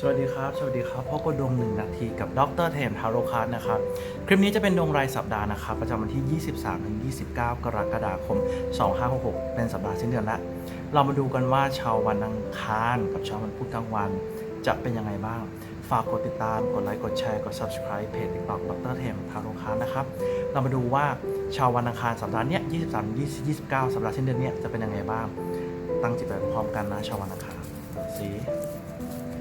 สวัสดีครับ สวัสดีครับพบกับดวงหนึ่งนาทีกับดรเทมทาโรคัสนะครับ คลิปนี้จะเป็นดวงรายสัปดาห์นะครับ ประจำวันที่ 23ถึง29 กรกฎาคม 2566 เป็นสัปดาห์สิ้นเดือนละเรามาดูกันว่าชาววันอังคารกับชาววันพุธกลางวัน จะเป็นยังไงบ้าง ฝากกดติดตาม กดไลค์ กดแชร์ กด subscribe เพจติ๊กต็อกดรเทมทาโรคัสนะครับ เรามาดูว่าชาววันอังคารสัปดาห์เนี้ย23 20 29สัปดาห์สิ้นเดือนเนี้ยจะเป็นยังไงบ้าง ตั้งจิตไปพร้อมกันนะชาววันอังคารสี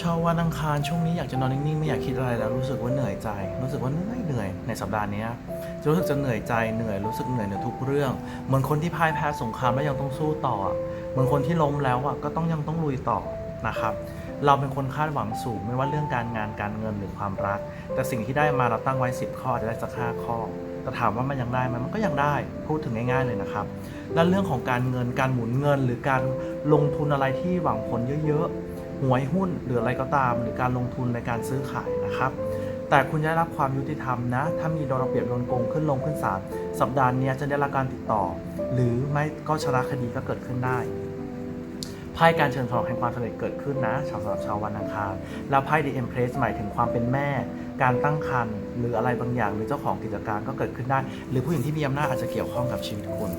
ชาววันอังคารช่วงนี้อยากจะนอนนิ่งๆไม่อยากคิดอะไรแล้วรู้สึกว่าเหนื่อยใจ รู้สึกว่าเหนื่อยเหนื่อยในสัปดาห์นี้จะรู้สึกจะเหนื่อยใจเหนื่อยรู้สึกเหนื่อยในทุกเรื่อง เหมือนคนที่พ่ายแพ้สงครามแล้วยังต้องสู้ต่อเหมือนคนที่ล้มแล้วอะก็ต้องยังต้องลุยต่อนะครับ เราเป็นคนคาดหวังสูงไม่ว่าเรื่องการงานการเงินหรือความรัก แต่สิ่งที่ได้มาเราตั้งไว้ 10 ข้ออาจจะได้สักห้าข้อแต่ถามว่ามันยังได้ไหมมันก็ยังได้พูดถึงง่าย ๆเลยนะครับ และเรื่องของการเงินการหมุนเงินหรือการลงทุนอะไรที่หวังผลเยอะๆ หวยหุ้นหรืออะไรก็ตาม หรือการลงทุนในการซื้อขายนะครับ แต่คุณจะได้รับความยุติธรรมนะ ถ้ามีโดนเอาเปรียบโดนโกงขึ้นลงขึ้นศาลสัปดาห์นี้จะได้รับการติดต่อ หรือไม่ก็ชนะคดีก็เกิดขึ้นได้ไพ่การเชิญฉลองแห่งความสำเร็จเกิดขึ้นนะสำหรับชาววันอังคาร แล้วไพ่ The Empress หมายถึงความเป็นแม่ การตั้งครรภ์หรืออะไรบางอย่าง หรือเจ้าของกิจการก็เกิดขึ้นได้ หรือผู้หญิงที่มีอำนาจอาจจะเกี่ยวข้องกับชีวิตคุณ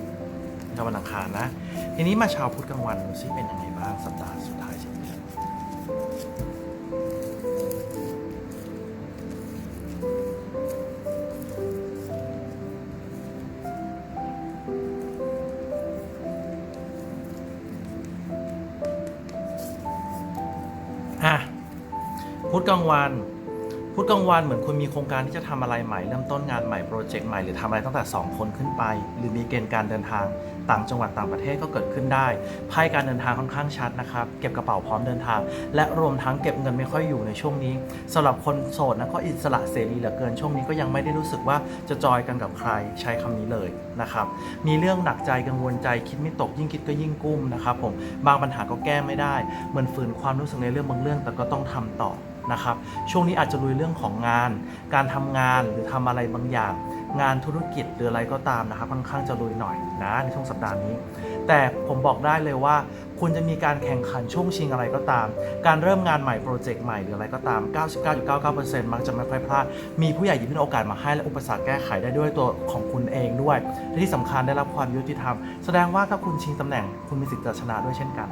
ชาววันอังคารนะ ทีนี้มาชาวพุธกลางวันดูซิเป็นยังไงบ้างสัปดาห์สุดท้ายสิ พุธกลางวัน พุธกลางวันเหมือนคุณมีโครงการที่จะทำอะไรใหม่เริ่มต้นงานใหม่โปรเจกต์ใหม่หรือทำอะไรตั้งแต่ 2 คนขึ้นไป หรือมีเกณฑ์การเดินทางต่างจังหวัดต่างประเทศก็เกิดขึ้นได้ไพ่การเดินทางค่อนข้างชัดนะครับเก็บกระเป๋าพร้อมเดินทาง และรวมทั้งเก็บเงินไม่ค่อยอยู่ในช่วงนี้สำหรับคนโสดนะก็อิสระเสรีเหลือเกินช่วงนี้ก็ยังไม่ได้รู้สึกว่าจะจอยกันกับใครใช้คำนี้เลยนะครับมีเรื่องหนักใจกังวลใจคิดไม่ตกยิ่งคิดก็ยิ่งกุ้มนะครับผมบางปัญหาก็แก้ไม่ได้เหมือนฝืนความรู้สึกในเรื่องบางเรื่องแต่ก็ต้องทำต่อ นะครับ ช่วงนี้อาจจะลุยเรื่องของงาน การทำงานหรือทำอะไรบางอย่าง งานธุรกิจหรืออะไรก็ตามนะครับค่อนข้างจะลุยหน่อยนะในช่วงสัปดาห์นี้ แต่ผมบอกได้เลยว่า คุณจะมีการแข่งขันช่วงชิงอะไรก็ตาม การเริ่มงานใหม่โปรเจกต์ใหม่หรืออะไรก็ตาม 99.99%มักจะไม่ค่อยพลาด มีผู้ใหญ่หยิบยื่นโอกาสมาให้และอุปสรรคแก้ไขได้ด้วยตัวของคุณเองด้วยและที่สำคัญได้รับความยุติธรรม แสดงว่าถ้าคุณชิงตำแหน่ง คุณมีสิทธิ์จะชนะด้วยเช่นกัน